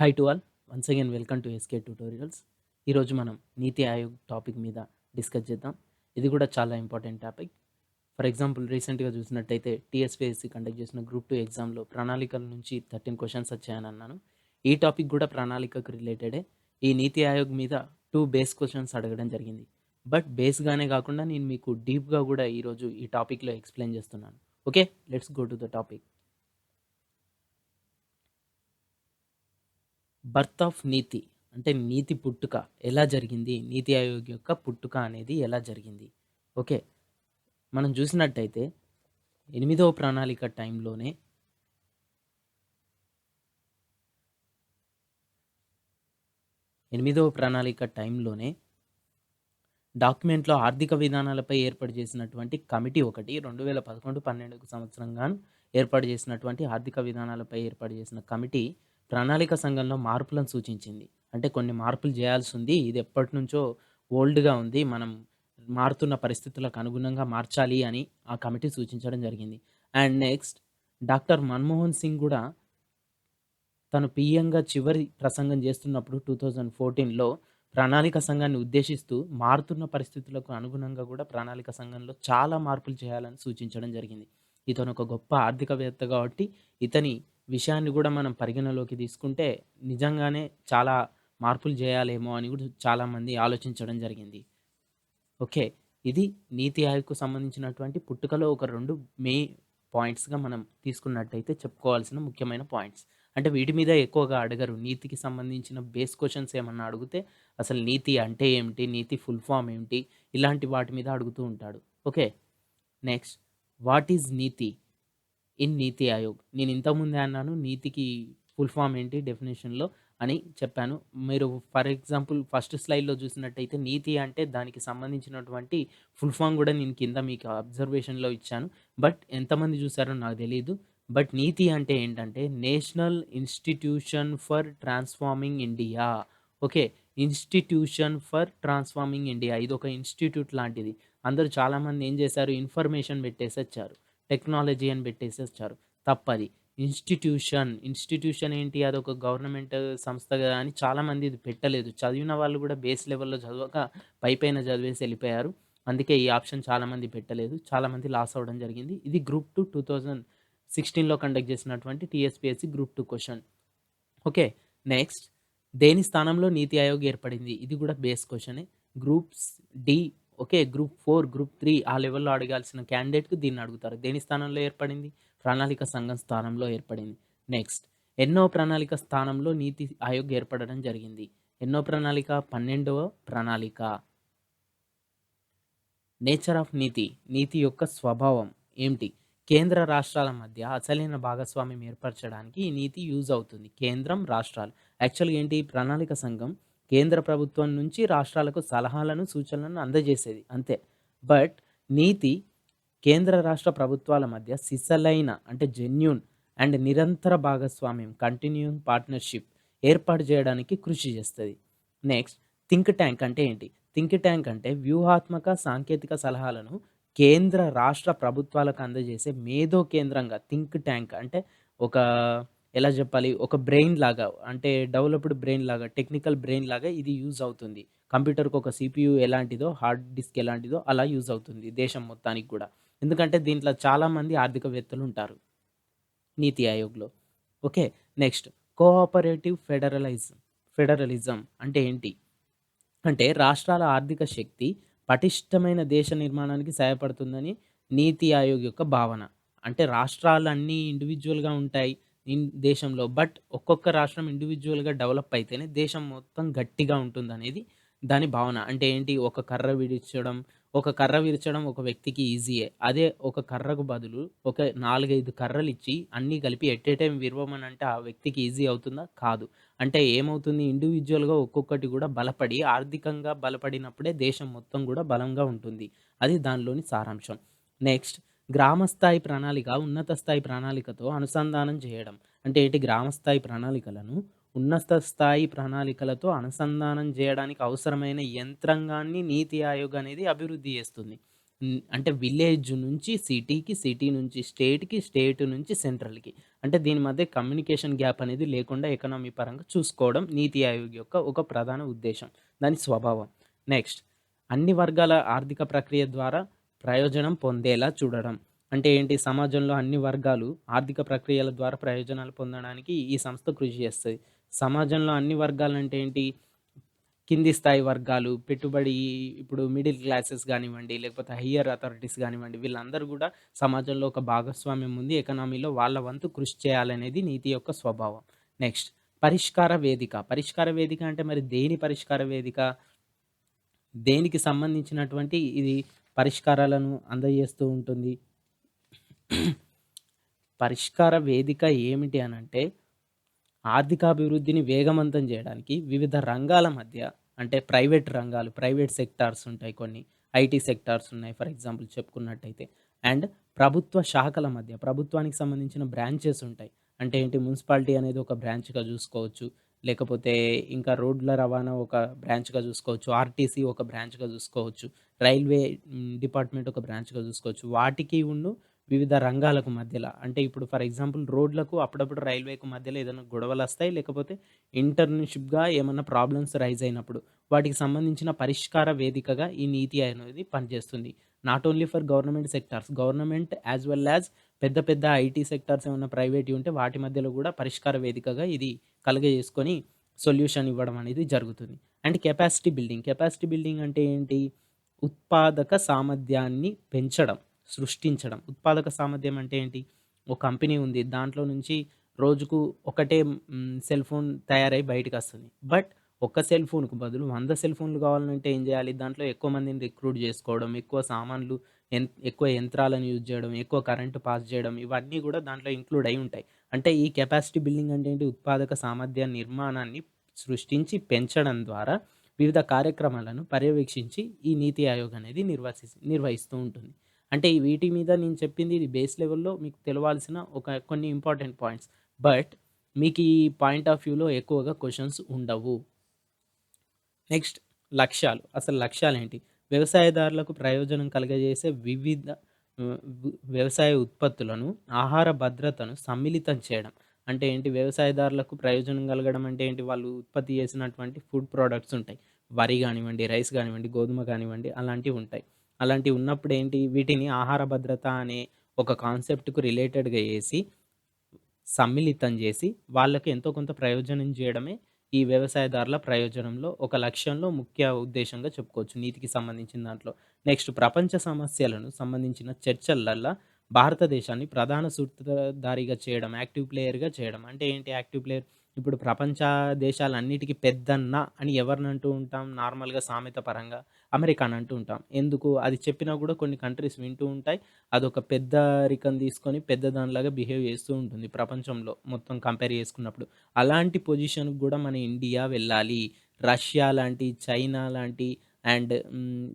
Hi to all once again welcome to SK tutorials ఈరోజు మనం నీతి Aayog topic మీద discuss చేద్దాం ఇది కూడా చాలా ఇంపార్టెంట్ టాపిక్ ఫర్ ఎగ్జాంపుల్ రీసెంట్గా చూసినట్టయితే టీఎస్పీఎస్సీ కండక్ట్ చేసిన గ్రూప్ టూ ఎగ్జామ్లో ప్రణాళికల నుంచి థర్టీన్ క్వశ్చన్స్ వచ్చాయని అన్నాను ఈ టాపిక్ కూడా ప్రణాళికకు రిలేటెడే ఈ నీతి ఆయోగ్ మీద టూ బేస్ క్వశ్చన్స్ అడగడం జరిగింది బట్ బేస్గానే కాకుండా నేను మీకు డీప్గా కూడా ఈరోజు ఈ టాపిక్లో ఎక్స్ప్లెయిన్ చేస్తున్నాను okay let's go to the topic birth of NITI అంటే నీతి పుట్టుక ఎలా జరిగింది నీతి ఆయోగ్ యొక్క పుట్టుక అనేది ఎలా జరిగింది ఓకే మనం చూసినట్టయితే ఎనిమిదవ ప్రణాళిక టైంలోనే ఎనిమిదవ ప్రణాళిక టైంలోనే డాక్యుమెంట్లో ఆర్థిక విధానాలపై ఏర్పాటు చేసినటువంటి కమిటీ ఒకటి రెండు వేల పదకొండు పన్నెండు సంవత్సరంగా ఏర్పాటు చేసినటువంటి ఆర్థిక విధానాలపై ఏర్పాటు చేసిన కమిటీ ప్రణాళిక సంఘంలో మార్పులను సూచించింది అంటే కొన్ని మార్పులు చేయాల్సి ఉంది ఇది ఎప్పటి నుంచో ఓల్డ్గా ఉంది మనం మారుతున్న పరిస్థితులకు అనుగుణంగా మార్చాలి అని ఆ కమిటీ సూచించడం జరిగింది and next doctor Manmohan Singh కూడా తను పిఎంగా చివరి ప్రసంగం చేస్తున్నప్పుడు టూ థౌజండ్ ఫోర్టీన్లో ప్రణాళిక సంఘాన్ని ఉద్దేశిస్తూ మారుతున్న పరిస్థితులకు అనుగుణంగా కూడా ప్రణాళిక సంఘంలో చాలా మార్పులు చేయాలని సూచించడం జరిగింది ఇతను ఒక గొప్ప ఆర్థికవేత్త కాబట్టి ఇతని విషయాన్ని కూడా మనం పరిగణలోకి తీసుకుంటే నిజంగానే చాలా మార్పులు చేయాలేమో అని కూడా చాలామంది ఆలోచించడం జరిగింది ఓకే ఇది నీతి ఆయోగ్కు సంబంధించినటువంటి పుట్టుకలో ఒక రెండు మే పాయింట్స్గా మనం తీసుకున్నట్టయితే చెప్పుకోవాల్సిన ముఖ్యమైన పాయింట్స్ అంటే వీటి మీద ఎక్కువగా అడగరు నీతికి సంబంధించిన బేస్ క్వశ్చన్స్ ఏమన్నా అడిగితే అసలు నీతి అంటే ఏమిటి నీతి ఫుల్ ఫామ్ ఏమిటి ఇలాంటి వాటి మీద అడుగుతూ ఉంటాడు okay next what is NITI in NITI Aayog నేను ఇంతకుముందే అన్నాను నీతికి ఫుల్ ఫామ్ ఏంటి డెఫినేషన్లో అని చెప్పాను మీరు ఫర్ ఎగ్జాంపుల్ ఫస్ట్ స్లైడ్లో చూసినట్టయితే నీతి అంటే దానికి సంబంధించినటువంటి ఫుల్ ఫామ్ కూడా నేను కింద మీకు అబ్జర్వేషన్లో ఇచ్చాను బట్ ఎంతమంది చూసారో నాకు తెలియదు బట్ నీతి అంటే ఏంటంటే national institution for transforming India okay institution for transforming India ఇది ఒక ఇన్స్టిట్యూట్ లాంటిది అందరూ చాలామంది ఏం చేశారు ఇన్ఫర్మేషన్ పెట్టేసి వచ్చారు టెక్నాలజీ అని పెట్టేసేస్తారు తప్పది ఇన్స్టిట్యూషన్ ఇన్స్టిట్యూషన్ ఏంటి అది ఒక గవర్నమెంట్ సంస్థ కదా అని చాలామంది ఇది పెట్టలేదు చదివిన వాళ్ళు కూడా బేస్ లెవెల్లో చదవక పై పైన చదివేసి వెళ్ళిపోయారు అందుకే ఈ ఆప్షన్ చాలామంది పెట్టలేదు చాలామంది లాస్ అవ్వడం జరిగింది ఇది గ్రూప్ టూ టూ థౌజండ్ సిక్స్టీన్లో కండక్ట్ చేసినటువంటి TSPSC group two question okay next దేని స్థానంలో నీతి ఆయోగ్ ఏర్పడింది ఇది కూడా బేస్ క్వశ్చనే groups D okay group four group three ఆ లెవెల్లో అడగాల్సిన క్యాండిడేట్కి దీన్ని అడుగుతారు దేని స్థానంలో ఏర్పడింది ప్రణాళిక సంఘం స్థానంలో ఏర్పడింది నెక్స్ట్ ఎన్నో ప్రణాళిక స్థానంలో నీతి ఆయోగ్ ఏర్పడడం జరిగింది ఎన్నో ప్రణాళిక పన్నెండవ ప్రణాళిక నేచర్ ఆఫ్ నీతి నీతి యొక్క స్వభావం ఏమిటి కేంద్ర రాష్ట్రాల మధ్య అసలైన భాగస్వామ్యం ఏర్పరచడానికి ఈ నీతి యూజ్ అవుతుంది కేంద్రం రాష్ట్రాలు యాక్చువల్గా ఏంటి ప్రణాళిక సంఘం కేంద్ర ప్రభుత్వం నుంచి రాష్ట్రాలకు సలహాలను సూచనలను అందజేసేది అంతే బట్ నీతి కేంద్ర రాష్ట్ర ప్రభుత్వాల మధ్య సిసలైన అంటే జెన్యున్ అండ్ నిరంతర భాగస్వామ్యం కంటిన్యూయింగ్ పార్ట్నర్షిప్ ఏర్పాటు చేయడానికి కృషి చేస్తుంది నెక్స్ట్ థింక్ ట్యాంక్ అంటే ఏంటి థింక్ ట్యాంక్ అంటే వ్యూహాత్మక సాంకేతిక సలహాలను కేంద్ర రాష్ట్ర ప్రభుత్వాలకు అందజేసే మేధో కేంద్రంగా థింక్ ట్యాంక్ అంటే ఒక ఎలా చెప్పాలి ఒక బ్రెయిన్ లాగా అంటే డెవలప్డ్ బ్రెయిన్ లాగా టెక్నికల్ బ్రెయిన్ లాగా ఇది యూజ్ అవుతుంది కంప్యూటర్కి ఒక సిపియు ఎలాంటిదో హార్డ్ డిస్క్ ఎలాంటిదో అలా యూజ్ అవుతుంది దేశం మొత్తానికి కూడా ఎందుకంటే దీంట్లో చాలామంది ఆర్థికవేత్తలు ఉంటారు NITI ఆయోగ్లో okay next cooperative federalise federalism అంటే ఏంటి అంటే రాష్ట్రాల ఆర్థిక శక్తి పటిష్టమైన దేశ నిర్మాణానికి సహాయపడుతుందని నీతి ఆయోగ్ యొక్క భావన అంటే రాష్ట్రాలన్నీ ఇండివిజువల్గా ఉంటాయి ఇన్ దేశంలో బట్ ఒక్కొక్క రాష్ట్రం ఇండివిజువల్గా డెవలప్ అయితేనే దేశం మొత్తం గట్టిగా ఉంటుంది అనేది దాని భావన అంటే ఏంటి ఒక కర్ర విడిచడం ఒక కర్ర విరచడం ఒక వ్యక్తికి ఈజీయే అదే ఒక కర్రకు బదులు ఒక నాలుగైదు కర్రలు ఇచ్చి అన్నీ కలిపి ఎట్ ఏ టైం విరవమని అంటే ఆ వ్యక్తికి ఈజీ అవుతుందా కాదు అంటే ఏమవుతుంది ఇండివిజువల్గా ఒక్కొక్కటి కూడా బలపడి ఆర్థికంగా బలపడినప్పుడే దేశం మొత్తం కూడా బలంగా ఉంటుంది అది దానిలోని సారాంశం నెక్స్ట్ గ్రామస్థాయి ప్రణాళిక ఉన్నత స్థాయి ప్రణాళికతో అనుసంధానం చేయడం అంటే ఏంటి గ్రామస్థాయి ప్రణాళికలను ఉన్నత స్థాయి ప్రణాళికలతో అనుసంధానం చేయడానికి అవసరమైన యంత్రాంగాన్ని నీతి ఆయోగ్ అనేది అభివృద్ధి చేస్తుంది అంటే విలేజ్ నుంచి సిటీకి సిటీ నుంచి స్టేట్కి స్టేట్ నుంచి సెంట్రల్కి అంటే దీని మధ్య కమ్యూనికేషన్ గ్యాప్ అనేది లేకుండా ఎకనామీ పరంగా చూసుకోవడం నీతి ఆయోగ్ యొక్క ఒక ప్రధాన ఉద్దేశం దాని స్వభావం నెక్స్ట్ అన్ని వర్గాల ఆర్థిక ప్రక్రియ ద్వారా ప్రయోజనం పొందేలా చూడడం అంటే ఏంటి సమాజంలో అన్ని వర్గాలు ఆర్థిక ప్రక్రియల ద్వారా ప్రయోజనాలు పొందడానికి ఈ సంస్థ కృషి చేస్తుంది సమాజంలో అన్ని వర్గాలు అంటే ఏంటి కింది స్థాయి వర్గాలు పెట్టుబడి ఇప్పుడు మిడిల్ క్లాసెస్ కానివ్వండి లేకపోతే హయ్యర్ అథారిటీస్ కానివ్వండి వీళ్ళందరూ కూడా సమాజంలో ఒక భాగస్వామ్యం ఉంది ఎకనామీలో వాళ్ళ వంతు కృషి చేయాలనేది నీతి యొక్క స్వభావం నెక్స్ట్ పరిష్కార వేదిక పరిష్కార వేదిక అంటే మరి దేని పరిష్కార వేదిక దేనికి సంబంధించినటువంటి ఇది పరిష్కారాలను అందజేస్తూ ఉంటుంది పరిష్కార వేదిక ఏమిటి అని అంటే ఆర్థికాభివృద్ధిని వేగవంతం చేయడానికి వివిధ రంగాల మధ్య అంటే ప్రైవేట్ రంగాలు ప్రైవేట్ సెక్టార్స్ ఉంటాయి కొన్ని ఐటీ సెక్టార్స్ ఉన్నాయి ఫర్ ఎగ్జాంపుల్ చెప్పుకున్నట్టయితే అండ్ ప్రభుత్వ శాఖల మధ్య ప్రభుత్వానికి సంబంధించిన బ్రాంచెస్ ఉంటాయి అంటే ఏంటి మున్సిపాలిటీ అనేది ఒక బ్రాంచ్గా చూసుకోవచ్చు లేకపోతే ఇంకా రోడ్ల రవాణా ఒక బ్రాంచ్గా చూసుకోవచ్చు ఆర్టీసీ ఒక బ్రాంచ్గా చూసుకోవచ్చు రైల్వే డిపార్ట్మెంట్ ఒక బ్రాంచ్గా చూసుకోవచ్చు వాటికి ఉండు వివిధ రంగాలకు మధ్యలో అంటే ఇప్పుడు ఫర్ ఎగ్జాంపుల్ రోడ్లకు అప్పుడప్పుడు రైల్వేకు మధ్యలో ఏదైనా గొడవలు వస్తాయి లేకపోతే ఇంటర్న్షిప్గా ఏమైనా ప్రాబ్లమ్స్ రైజ్ అయినప్పుడు వాటికి సంబంధించిన పరిష్కార వేదికగా ఈ నీతి అనేది పనిచేస్తుంది not only for government sectors government as well as పెద్ద పెద్ద ఐటీ సెక్టార్స్ ఏమైనా ప్రైవేట్ ఉంటే వాటి మధ్యలో కూడా పరిష్కార వేదికగా ఇది కలగజేసుకొని సొల్యూషన్ ఇవ్వడం అనేది జరుగుతుంది and capacity building capacity building అంటే ఏంటి ఉత్పాదక సామర్థ్యాన్ని పెంచడం సృష్టించడం ఉత్పాదక సామర్థ్యం అంటే ఏంటి ఒక కంపెనీ ఉంది దాంట్లో నుంచి రోజుకు ఒకటే సెల్ ఫోన్ తయారై బయటకు వస్తుంది బట్ ఒక్క సెల్ ఫోన్కు బదులు వంద సెల్ ఫోన్లు కావాలంటే ఏం చేయాలి దాంట్లో ఎక్కువ మందిని రిక్రూట్ చేసుకోవడం ఎక్కువ సామాన్లు ఎక్కువ యంత్రాలను యూజ్ చేయడం ఎక్కువ కరెంటు పాస్ చేయడం ఇవన్నీ కూడా దాంట్లో ఇంక్లూడ్ అయి ఉంటాయి అంటే ఈ కెపాసిటీ బిల్డింగ్ అంటే ఏంటి ఉత్పాదక సామర్థ్య నిర్మాణాన్ని సృష్టించి పెంచడం ద్వారా వివిధ కార్యక్రమాలను పర్యవేక్షించి ఈ నీతి ఆయోగ్ అనేది నిర్వహి నిర్వహిస్తూ ఉంటుంది అంటే వీటి మీద నేను చెప్పింది ఇది బేస్ లెవెల్లో మీకు తెలవాల్సిన ఒక కొన్ని ఇంపార్టెంట్ పాయింట్స్ బట్ మీకు ఈ పాయింట్ ఆఫ్ వ్యూలో ఎక్కువగా క్వశ్చన్స్ ఉండవు నెక్స్ట్ లక్ష్యాలు అసలు లక్ష్యాలు ఏంటి వ్యవసాయదారులకు ప్రయోజనం కలగజేసే వివిధ వ్యవసాయ ఉత్పత్తులను ఆహార భద్రతను సమ్మిళితం చేయడం అంటే ఏంటి వ్యవసాయదారులకు ప్రయోజనం కలగడం అంటే ఏంటి వాళ్ళు ఉత్పత్తి చేసినటువంటి ఫుడ్ ప్రోడక్ట్స్ ఉంటాయి వరి కానివ్వండి రైస్ కానివ్వండి గోధుమ కానివ్వండి అలాంటివి ఉంటాయి అలాంటివి ఉన్నప్పుడు ఏంటి వీటిని ఆహార భద్రత అనే ఒక కాన్సెప్ట్కు రిలేటెడ్గా చేసి సమ్మిళితం చేసి వాళ్ళకి ఎంతో కొంత ప్రయోజనం చేయడమే ఈ వ్యవసాయదారుల ప్రయోజనంలో ఒక లక్ష్యంలో ముఖ్య ఉద్దేశంగా చెప్పుకోవచ్చు నీతికి సంబంధించిన దాంట్లో నెక్స్ట్ ప్రపంచ సమస్యలను సంబంధించిన చర్చలల్లో భారతదేశాన్ని ప్రధాన సూత్రధారిగా చేయడం యాక్టివ్ ప్లేయర్గా చేయడం అంటే ఏంటి యాక్టివ్ ప్లేయర్ ఇప్పుడు ప్రపంచ దేశాలన్నిటికీ పెద్దన్న అని ఎవరిని అంటూ ఉంటాం నార్మల్గా సామెత పరంగా అమెరికాని అంటూ ఉంటాం ఎందుకు అది చెప్పినా కూడా కొన్ని కంట్రీస్ వింటూ ఉంటాయి అదొక పెద్ద రికం తీసుకొని పెద్ద దానిలాగా బిహేవ్ చేస్తూ ఉంటుంది ప్రపంచంలో మొత్తం కంపేర్ చేసుకున్నప్పుడు అలాంటి పొజిషన్కి కూడా మన ఇండియా వెళ్ళాలి రష్యా లాంటి చైనా లాంటి అండ్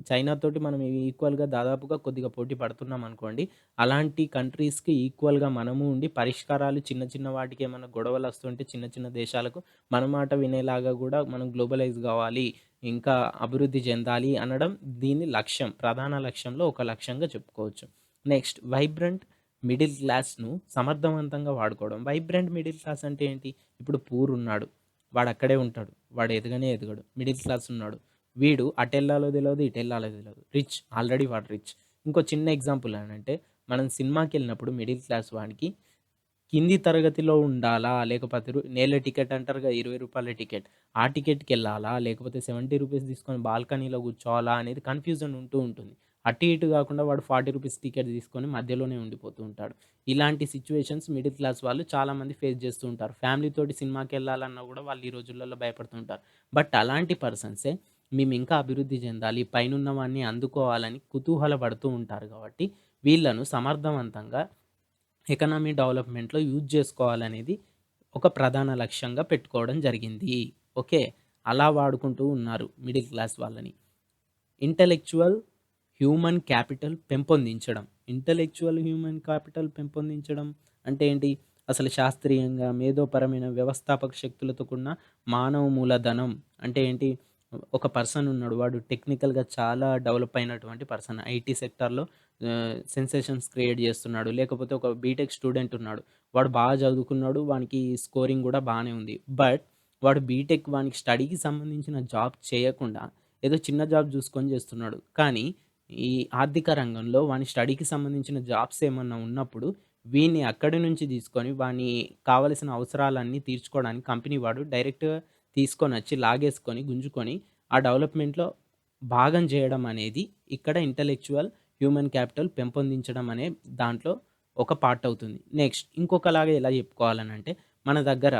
చైనాతోటి మనం ఈక్వల్గా దాదాపుగా కొద్దిగా పోటీ పడుతున్నాం అనుకోండి అలాంటి కంట్రీస్కి ఈక్వల్గా మనము ఉండి పరిష్కారాలు చిన్న చిన్న వాటికి ఏమైనా గొడవలు వస్తుంటే చిన్న చిన్న దేశాలకు మన మాట వినేలాగా కూడా మనం గ్లోబలైజ్ కావాలి ఇంకా అభివృద్ధి చెందాలి అనడం దీని లక్ష్యం ప్రధాన లక్ష్యంలో ఒక లక్ష్యంగా చెప్పుకోవచ్చు నెక్స్ట్ వైబ్రంట్ మిడిల్ క్లాస్ను సమర్థవంతంగా వాడుకోవడం వైబ్రెంట్ మిడిల్ క్లాస్ అంటే ఏంటి ఇప్పుడు పూర్ ఉన్నాడు వాడు అక్కడే ఉంటాడు వాడు ఎదగనే ఎదగడు మిడిల్ క్లాస్ ఉన్నాడు వీడు అటెల్లాలో తెలియదు ఇటెల్లాలో తెలియదు రిచ్ ఆల్రెడీ వాడు రిచ్ ఇంకో చిన్న ఎగ్జాంపుల్ అంటే మనం సినిమాకి వెళ్ళినప్పుడు మిడిల్ క్లాస్ వాడికి కింది తరగతిలో ఉండాలా లేకపోతే నేల టికెట్ అంటారుగా ఇరవై రూపాయల టికెట్ ఆ టికెట్కి వెళ్ళాలా లేకపోతే సెవెంటీ రూపీస్ తీసుకొని బాల్కనీలో కూర్చోవాలా అనేది కన్ఫ్యూజన్ ఉంటూ ఉంటుంది అటు ఇటు కాకుండా వాడు ఫార్టీ రూపీస్ టికెట్ తీసుకొని మధ్యలోనే ఉండిపోతూ ఉంటాడు ఇలాంటి సిచ్యువేషన్స్ మిడిల్ క్లాస్ వాళ్ళు చాలామంది ఫేస్ చేస్తూ ఉంటారు ఫ్యామిలీతోటి సినిమాకి వెళ్ళాలన్నా కూడా వాళ్ళు ఈ రోజులలో భయపడుతుంటారు బట్ అలాంటి పర్సన్సే మేము ఇంకా అభివృద్ధి చెందాలి వాడిని అందుకోవాలని కుతూహల పడుతూ ఉంటారు కాబట్టి వీళ్ళను సమర్థవంతంగా ఎకనామీ డెవలప్మెంట్లో యూజ్ చేసుకోవాలనేది ఒక ప్రధాన లక్ష్యంగా పెట్టుకోవడం జరిగింది ఓకే అలా వాడుకుంటూ ఉన్నారు మిడిల్ క్లాస్ వాళ్ళని ఇంటలెక్చువల్ హ్యూమన్ క్యాపిటల్ పెంపొందించడం ఇంటలెక్చువల్ హ్యూమన్ క్యాపిటల్ పెంపొందించడం అంటే ఏంటి అసలు శాస్త్రీయంగా మేధోపరమైన వ్యవస్థాపక శక్తులతో కూడిన మానవ మూలధనం అంటే ఏంటి ఒక పర్సన్ ఉన్నాడు వాడు టెక్నికల్గా చాలా డెవలప్ అయినటువంటి పర్సన్ ఐటీ సెక్టార్లో సెన్సేషన్స్ క్రియేట్ చేస్తున్నాడు లేకపోతే ఒక బీటెక్ స్టూడెంట్ ఉన్నాడు వాడు బాగా చదువుకున్నాడు వానికి స్కోరింగ్ కూడా బాగానే ఉంది బట్ వాడు బీటెక్ వానికి స్టడీకి సంబంధించిన జాబ్ చేయకుండా ఏదో చిన్న జాబ్ చూసుకొని చేస్తున్నాడు కానీ ఈ ఆర్థిక రంగంలో వాని స్టడీకి సంబంధించిన జాబ్స్ ఏమన్నా ఉన్నప్పుడు వీని అక్కడి నుంచి తీసుకొని వాని కావలసిన అవసరాలన్నీ తీర్చుకోవడానికి కంపెనీ వాడు డైరెక్ట్ తీసుకొని వచ్చి లాగేసుకొని గుంజుకొని ఆ డెవలప్మెంట్లో భాగం చేయడం అనేది ఇక్కడ ఇంటలెక్చువల్ హ్యూమన్ క్యాపిటల్ పెంపొందించడం అనే దాంట్లో ఒక పార్ట్ అవుతుంది నెక్స్ట్ ఇంకొకలాగా ఎలా చెప్పుకోవాలనంటే మన దగ్గర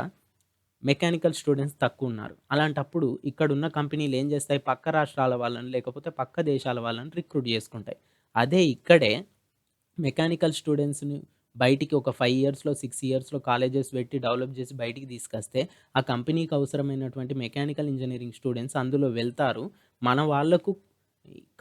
మెకానికల్ స్టూడెంట్స్ తక్కువ ఉన్నారు అలాంటప్పుడు ఇక్కడున్న కంపెనీలు ఏం చేస్తాయి పక్క రాష్ట్రాల వాళ్ళని లేకపోతే పక్క దేశాల వాళ్ళని రిక్రూట్ చేసుకుంటాయి అదే ఇక్కడే మెకానికల్ స్టూడెంట్స్ని బయటికి ఒక ఫైవ్ ఇయర్స్లో సిక్స్ ఇయర్స్లో కాలేజెస్ పెట్టి డెవలప్ చేసి బయటికి తీసుకొస్తే ఆ కంపెనీకి అవసరమైనటువంటి మెకానికల్ ఇంజనీరింగ్ స్టూడెంట్స్ అందులో వెళ్తారు మన వాళ్లకు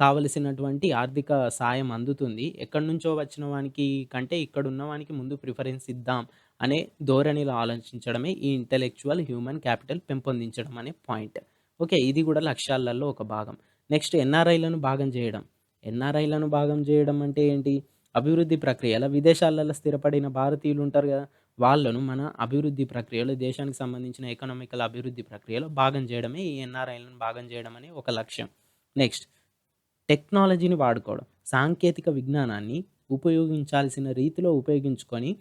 కావలసినటువంటి ఆర్థిక సాయం అందుతుంది ఎక్కడి నుంచో వచ్చిన వానికి కంటే ఇక్కడ ఉన్నవానికి ముందు ప్రిఫరెన్స్ ఇద్దాం అనే ధోరణిలో ఆలోచించడమే ఈ ఇంటెలెక్చువల్ హ్యూమన్ క్యాపిటల్ పెంపొందించడం అనే పాయింట్ ఓకే ఇది కూడా లక్ష్యాలలో ఒక భాగం నెక్స్ట్ ఎన్ఆర్ఐలను భాగం చేయడం ఎన్ఆర్ఐలను భాగం చేయడం అంటే ఏంటి అభివృద్ధి ప్రక్రియలో విదేశాలలో స్థిరపడిన భారతీయులు ఉంటారు కదా వాళ్ళను మన అభివృద్ధి ప్రక్రియలో దేశానికి సంబంధించిన ఎకనామికల్ అభివృద్ధి ప్రక్రియలో భాగం చేయడమే ఈ ఎన్ఆర్ఐలను భాగం చేయడం అనే ఒక లక్ష్యం నెక్స్ట్ టెక్నాలజీని వాడుకోవడం సాంకేతిక విజ్ఞానాన్ని ఉపయోగించాల్సిన రీతిలో ఉపయోగించుకొని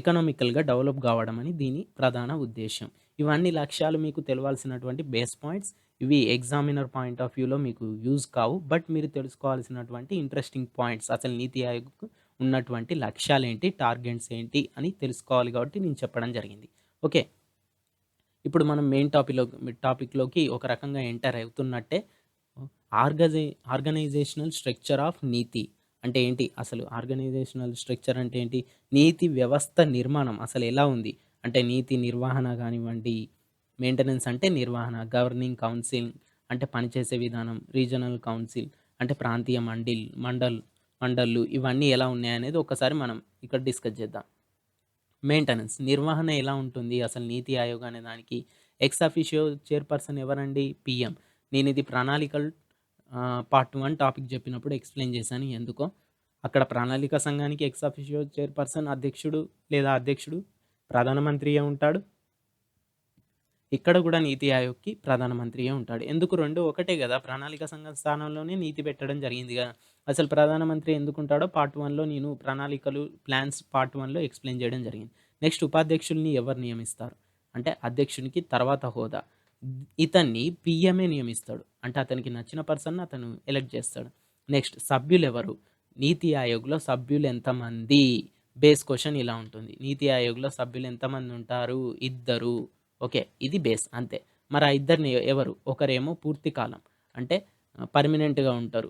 ఎకనామికల్గా డెవలప్ కావడం అని దీని ప్రధాన ఉద్దేశం ఇవన్నీ లక్ష్యాలు మీకు తెలవాల్సినటువంటి బేస్ పాయింట్స్ ఇవి ఎగ్జామినర్ పాయింట్ ఆఫ్ వ్యూలో మీకు యూజ్ కావు బట్ మీరు తెలుసుకోవాల్సినటువంటి ఇంట్రెస్టింగ్ పాయింట్స్ అసలు నీతి ఆయోగ్కు ఉన్నటువంటి లక్ష్యాలు ఏంటి టార్గెట్స్ ఏంటి అని తెలుసుకోవాలి కాబట్టి నేను చెప్పడం జరిగింది ఓకే ఇప్పుడు మనం మెయిన్ టాపిక్లో టాపిక్లోకి ఒక రకంగా ఎంటర్ అవుతున్నట్టే ఆర్గనై ఆర్గనైజేషనల్ స్ట్రక్చర్ ఆఫ్ నీతి అంటే ఏంటి అసలు ఆర్గనైజేషనల్ స్ట్రక్చర్ అంటే ఏంటి నీతి వ్యవస్థ నిర్మాణం అసలు ఎలా ఉంది అంటే నీతి నిర్వహణ కానివ్వండి మెయింటెనెన్స్ అంటే నిర్వహణ గవర్నింగ్ కౌన్సిల్ అంటే పనిచేసే విధానం రీజనల్ కౌన్సిల్ అంటే ప్రాంతీయ మండిల్ మండల్ వండర్లు ఇవన్నీ ఎలా ఉన్నాయనేది ఒకసారి మనం ఇక్కడ డిస్కస్ చేద్దాం మెయింటెనెన్స్ నిర్వహణ ఎలా ఉంటుంది అసలు నీతి ఆయోగ్ అనే దానికి ఎక్స్ ఆఫీషియో చైర్పర్సన్ ఎవరండి పిఎం నేను ఇది ప్రణాళికలు పార్ట్ వన్ టాపిక్ చెప్పినప్పుడు ఎక్స్ప్లెయిన్ చేశాను ఎందుకో అక్కడ ప్రణాళిక సంఘానికి ఎక్స్ ఆఫీషియో చైర్పర్సన్ అధ్యక్షుడు లేదా అధ్యక్షుడు ప్రధానమంత్రియే ఉంటాడు ఇక్కడ కూడా నీతి ఆయోగ్కి ప్రధానమంత్రియే ఉంటాడు ఎందుకు రెండు ఒకటే కదా ప్రణాళిక సంఘ స్థానంలోనే నీతి పెట్టడం జరిగింది కదా అసలు ప్రధానమంత్రి ఎందుకు ఉంటాడో పార్ట్ వన్లో నేను ప్రణాళికలు ప్లాన్స్ పార్ట్ వన్లో ఎక్స్ప్లెయిన్ చేయడం జరిగింది నెక్స్ట్ ఉపాధ్యక్షుల్ని ఎవరు నియమిస్తారు అంటే అధ్యక్షునికి తర్వాత హోదా ఇతన్ని పిఎంఏ నియమిస్తాడు అంటే అతనికి నచ్చిన పర్సన్ అతను ఎలెక్ట్ చేస్తాడు నెక్స్ట్ సభ్యులు ఎవరు నీతి ఆయోగ్లో సభ్యులు ఎంతమంది బేస్ క్వశ్చన్ ఇలా ఉంటుంది నీతి ఆయోగ్లో సభ్యులు ఎంతమంది ఉంటారు ఇద్దరు ఓకే ఇది బేస్ అంతే మరి ఆ ఇద్దరిని ఎవరు ఒకరేమో పూర్తి కాలం అంటే పర్మనెంట్గా ఉంటారు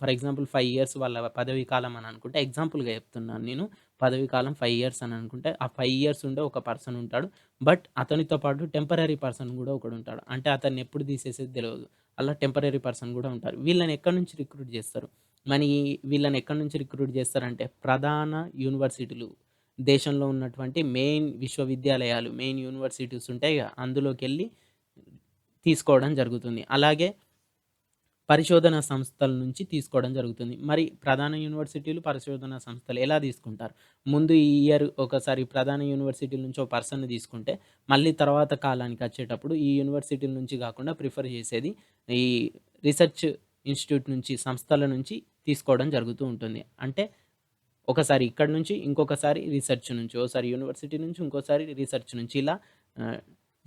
ఫర్ ఎగ్జాంపుల్ ఫైవ్ ఇయర్స్ వాళ్ళ పదవీ కాలం అని అనుకుంటే ఎగ్జాంపుల్గా చెప్తున్నాను నేను పదవీ కాలం ఫైవ్ ఇయర్స్ అని అనుకుంటే ఆ ఫైవ్ ఇయర్స్ ఉండే ఒక పర్సన్ ఉంటాడు బట్ అతనితో పాటు టెంపరీ పర్సన్ కూడా ఒకడు ఉంటాడు అంటే అతన్ని ఎప్పుడు తీసేసేది తెలియదు అలా టెంపరీ పర్సన్ కూడా ఉంటారు వీళ్ళని ఎక్కడి నుంచి రిక్రూట్ చేస్తారు మరి వీళ్ళని ఎక్కడి నుంచి రిక్రూట్ చేస్తారంటే ప్రధాన యూనివర్సిటీలు దేశంలో ఉన్నటువంటి మెయిన్ విశ్వవిద్యాలయాలు మెయిన్ యూనివర్సిటీస్ ఉంటాయి అందులోకి వెళ్ళి తీసుకోవడం జరుగుతుంది అలాగే పరిశోధన సంస్థల నుంచి తీసుకోవడం జరుగుతుంది మరి ప్రధాన యూనివర్సిటీలు పరిశోధన సంస్థలు ఎలా తీసుకుంటారు ముందు ఈ ఇయర్ ఒకసారి ప్రధాన యూనివర్సిటీల నుంచి ఒక పర్సన్ తీసుకుంటే మళ్ళీ తర్వాత కాలానికి వచ్చేటప్పుడు ఈ యూనివర్సిటీల నుంచి కాకుండా ప్రిఫర్ చేసేది ఈ రీసెర్చ్ ఇన్స్టిట్యూట్ నుంచి సంస్థల నుంచి తీసుకోవడం జరుగుతూ ఉంటుంది అంటే ఒకసారి ఇక్కడ నుంచి ఇంకొకసారి రీసెర్చ్ నుంచి ఒకసారి యూనివర్సిటీ నుంచి ఇంకోసారి రీసెర్చ్ నుంచి ఇలా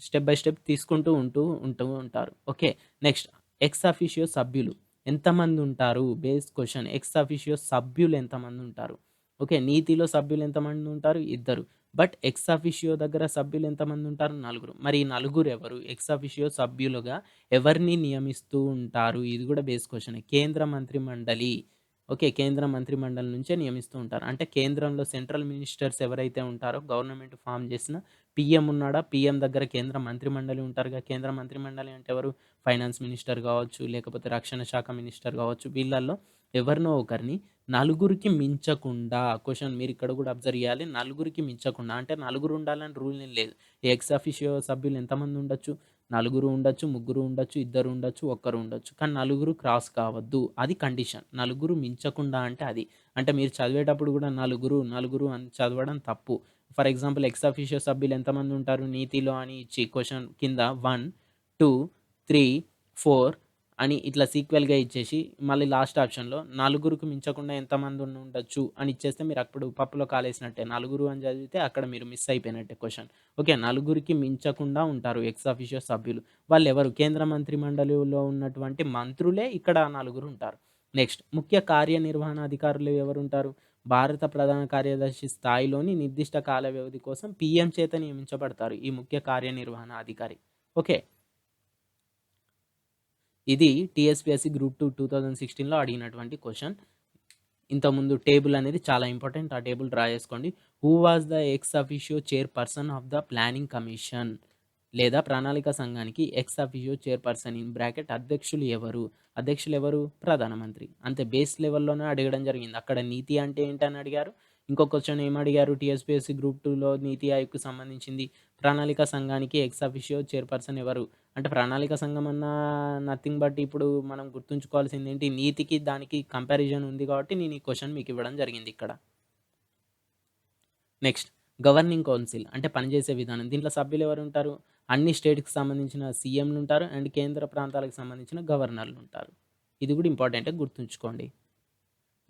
స్టెప్ బై స్టెప్ తీసుకుంటూ ఉంటూ ఉంటూ ఉంటారు ఓకే నెక్స్ట్ ఎక్స్ అఫీషియో సభ్యులు ఎంతమంది ఉంటారు బేస్ క్వశ్చన్ ఎక్స్ అఫీషియో సభ్యులు ఎంతమంది ఉంటారు ఓకే నీతిలో సభ్యులు ఎంతమంది ఉంటారు ఇద్దరు బట్ ఎక్స్ అఫీషియో దగ్గర సభ్యులు ఎంతమంది ఉంటారు నలుగురు మరి ఈ నలుగురు ఎవరు ఎక్స్ అఫీషియో సభ్యులుగా ఎవరిని నియమిస్తూ ఉంటారు ఇది కూడా బేస్ క్వశ్చన్ కేంద్ర మంత్రి మండలి ఓకే కేంద్ర మంత్రిమండలి నుంచే నియమిస్తూ ఉంటారు అంటే కేంద్రంలో సెంట్రల్ మినిస్టర్స్ ఎవరైతే ఉంటారో గవర్నమెంట్ ఫామ్ చేసిన పిఎం ఉన్నాడా పిఎం దగ్గర కేంద్ర మంత్రిమండలి ఉంటారుగా కేంద్ర మంత్రిమండలి అంటే ఎవరు ఫైనాన్స్ మినిస్టర్ కావచ్చు లేకపోతే రక్షణ శాఖ మినిస్టర్ కావచ్చు వీళ్ళల్లో ఎవరినో ఒకరిని నలుగురికి మించకుండా క్వశ్చన్ మీరు ఇక్కడ కూడా అబ్జర్వ్ చేయాలి నలుగురికి మించకుండా అంటే నలుగురు ఉండాలని రూల్ ఏం లేదు ఎక్స్ ఆఫీషియో సభ్యులు ఎంతమంది ఉండొచ్చు నలుగురు ఉండొచ్చు ముగ్గురు ఉండొచ్చు ఇద్దరు ఉండొచ్చు ఒక్కరు ఉండొచ్చు కానీ నలుగురు క్రాస్ కావద్దు అది కండిషన్ నలుగురు మించకుండా అంటే అది అంటే మీరు చదివేటప్పుడు కూడా నలుగురు నలుగురు అని చదవడం తప్పు ఫర్ ఎగ్జాంపుల్ ఎక్స్ సభ్యులు ఎంతమంది ఉంటారు నీతిలో అని ఇచ్చి క్వశ్చన్ కింద వన్ టూ త్రీ ఫోర్ అని ఇట్లా సీక్వెల్గా ఇచ్చేసి మళ్ళీ లాస్ట్ ఆప్షన్లో నలుగురికి మించకుండా ఎంతమంది ఉండొచ్చు అని ఇచ్చేస్తే మీరు అప్పుడు పప్పులో కాలేసినట్టే నలుగురు అని చదివితే అక్కడ మీరు మిస్ అయిపోయినట్టే క్వశ్చన్ ఓకే నలుగురికి మించకుండా ఉంటారు ఎక్స్ అఫీషియో సభ్యులు వాళ్ళు ఎవరు కేంద్ర మంత్రి మండలిలో ఉన్నటువంటి మంత్రులే ఇక్కడ నలుగురు ఉంటారు నెక్స్ట్ ముఖ్య కార్యనిర్వహణ అధికారులు ఎవరు ఉంటారు భారత ప్రధాన కార్యదర్శి స్థాయిలోని నిర్దిష్ట కాల వ్యవధి కోసం పీఎం చేత నియమించబడతారు ఈ ముఖ్య కార్యనిర్వహణ అధికారి ఓకే ఇది TSPSC group two two thousand సిక్స్టీన్లో అడిగినటువంటి క్వశ్చన్ ఇంతకుముందు టేబుల్ అనేది చాలా ఇంపార్టెంట్ ఆ టేబుల్ డ్రా చేసుకోండి who was the ex officio chairperson of the planning commission లేదా ప్రణాళిక సంఘానికి ex officio chairperson in bracket అధ్యక్షులు ఎవరు అధ్యక్షులు ఎవరు ప్రధానమంత్రి అంతే బేస్ లెవెల్లోనే అడగడం జరిగింది అక్కడ నీతి అంటే ఏంటని అడిగారు ఇంకో క్వశ్చన్ అడిగారు టీఎస్పీఎస్సీ గ్రూప్ టూలో నీతి ఆయోగ్కు సంబంధించింది ప్రణాళిక సంఘానికి ఎక్స్ అఫిషియో చైర్పర్సన్ ఎవరు అంటే ప్రణాళిక సంఘం అన్న నథింగ్ బట్ ఇప్పుడు మనం గుర్తుంచుకోవాల్సింది ఏంటి నీతికి దానికి కంపారిజన్ ఉంది కాబట్టి నేను ఈ క్వశ్చన్ మీకు ఇవ్వడం జరిగింది ఇక్కడ నెక్స్ట్ గవర్నింగ్ కౌన్సిల్ అంటే పనిచేసే విధానం దీంట్లో సభ్యులు ఎవరు ఉంటారు అన్ని స్టేట్కి సంబంధించిన సీఎంలు ఉంటారు అండ్ కేంద్ర ప్రాంతాలకు సంబంధించిన గవర్నర్లు ఉంటారు ఇది కూడా ఇంపార్టెంట్ గుర్తుంచుకోండి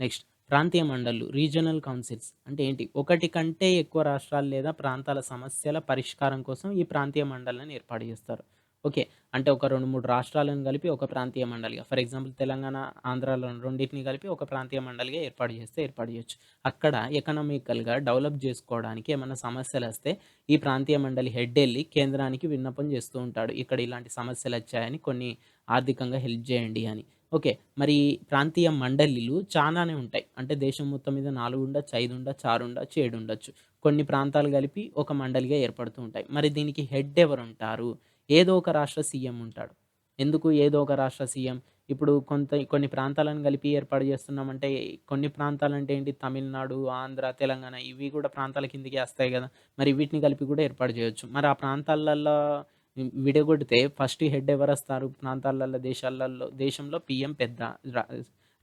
నెక్స్ట్ ప్రాంతీయ మండళ్ళు రీజనల్ కౌన్సిల్స్ అంటే ఏంటి ఒకటి కంటే ఎక్కువ రాష్ట్రాలు లేదా ప్రాంతాల సమస్యల పరిష్కారం కోసం ఈ ప్రాంతీయ మండళ్ళని ఏర్పాటు చేస్తారు ఓకే అంటే ఒక రెండు మూడు రాష్ట్రాలను కలిపి ఒక ప్రాంతీయ మండలిగా ఫర్ ఎగ్జాంపుల్ తెలంగాణ ఆంధ్రాలో రెండింటిని కలిపి ఒక ప్రాంతీయ మండలిగా ఏర్పాటు చేస్తే ఏర్పాటు చేయొచ్చు అక్కడ ఎకనామికల్గా డెవలప్ చేసుకోవడానికి ఏమైనా సమస్యలు వస్తే ఈ ప్రాంతీయ మండలి హెడ్ వెళ్ళి కేంద్రానికి విన్నపం చేస్తూ ఉంటాడు ఇక్కడ ఇలాంటి సమస్యలు వచ్చాయని కొన్ని ఆర్థికంగా హెల్ప్ చేయండి అని ఓకే మరి ప్రాంతీయ మండలిలు చాలానే ఉంటాయి అంటే దేశం మొత్తం మీద నాలుగు ఉండొచ్చు ఐదు ఉండొచ్చు ఆరు ఉండొచ్చు ఏడు ఉండొచ్చు కొన్ని ప్రాంతాలు కలిపి ఒక మండలిగా ఏర్పడుతూ ఉంటాయి మరి దీనికి హెడ్ ఎవరు ఉంటారు ఏదో ఒక రాష్ట్ర సీఎం ఉంటాడు ఎందుకు ఏదో ఒక రాష్ట్ర సీఎం ఇప్పుడు కొంత కొన్ని ప్రాంతాలను కలిపి ఏర్పాటు చేస్తున్నామంటే కొన్ని ప్రాంతాలు అంటే ఏంటి తమిళనాడు ఆంధ్ర తెలంగాణ ఇవి కూడా ప్రాంతాల కిందికి వస్తాయి కదా మరి వీటిని కలిపి కూడా ఏర్పాటు చేయొచ్చు మరి ఆ ప్రాంతాలలో విడగొడితే ఫస్ట్ హెడ్ ఎవరు వస్తారు ప్రాంతాలలో దేశాలలో దేశంలో పిఎం పెద్ద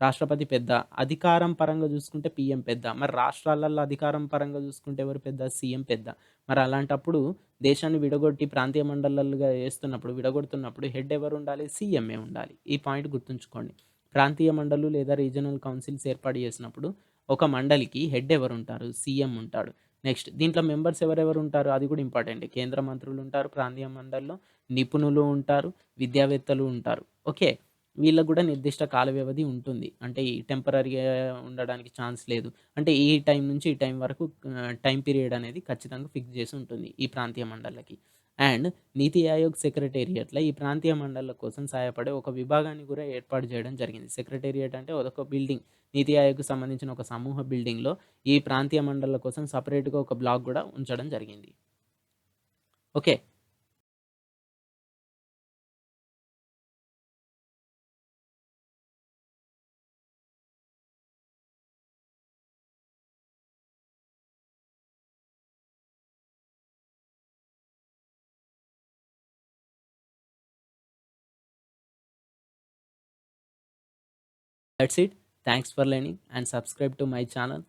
రాష్ట్రపతి పెద్ద అధికారం పరంగా చూసుకుంటే పిఎం పెద్ద మరి రాష్ట్రాలలో అధికారం పరంగా చూసుకుంటే ఎవరు పెద్ద సీఎం పెద్ద మరి అలాంటప్పుడు దేశాన్ని విడగొట్టి ప్రాంతీయ మండలాలుగా వేస్తున్నప్పుడు విడగొడుతున్నప్పుడు హెడ్ ఎవరు ఉండాలి సీఎంఏ ఉండాలి ఈ పాయింట్ గుర్తుంచుకోండి ప్రాంతీయ మండలు లేదా రీజనల్ కౌన్సిల్స్ ఏర్పాటు చేసినప్పుడు ఒక మండలికి హెడ్ ఎవరు ఉంటారు సీఎం ఉంటాడు నెక్స్ట్ దీంట్లో మెంబర్స్ ఎవరెవరు ఉంటారు అది కూడా ఇంపార్టెంట్ కేంద్ర మంత్రులు ఉంటారు ప్రాంతీయ మండల్లో నిపుణులు ఉంటారు విద్యావేత్తలు ఉంటారు ఓకే వీళ్ళకు కూడా నిర్దిష్ట కాల వ్యవధి ఉంటుంది అంటే ఈ టెంపరీగా ఉండడానికి ఛాన్స్ లేదు అంటే ఈ టైం నుంచి ఈ టైం వరకు టైం పీరియడ్ అనేది ఖచ్చితంగా ఫిక్స్ చేసి ఉంటుంది ఈ ప్రాంతీయ మండళ్ళకి అండ్ నీతి ఆయోగ్ సెక్రటేరియట్లో ఈ ప్రాంతీయ మండళ్ళ కోసం సహాయపడే ఒక విభాగాన్ని కూడా ఏర్పాటు చేయడం జరిగింది సెక్రటేరియట్ అంటే ఒక బిల్డింగ్ నీతి ఆయోగ్కి సంబంధించిన ఒక సమూహ బిల్డింగ్లో ఈ ప్రాంతీయ మండళ్ళ కోసం సపరేట్గా ఒక బ్లాక్ కూడా ఉంచడం జరిగింది okay That's it. Thanks for learning and subscribe to my channel.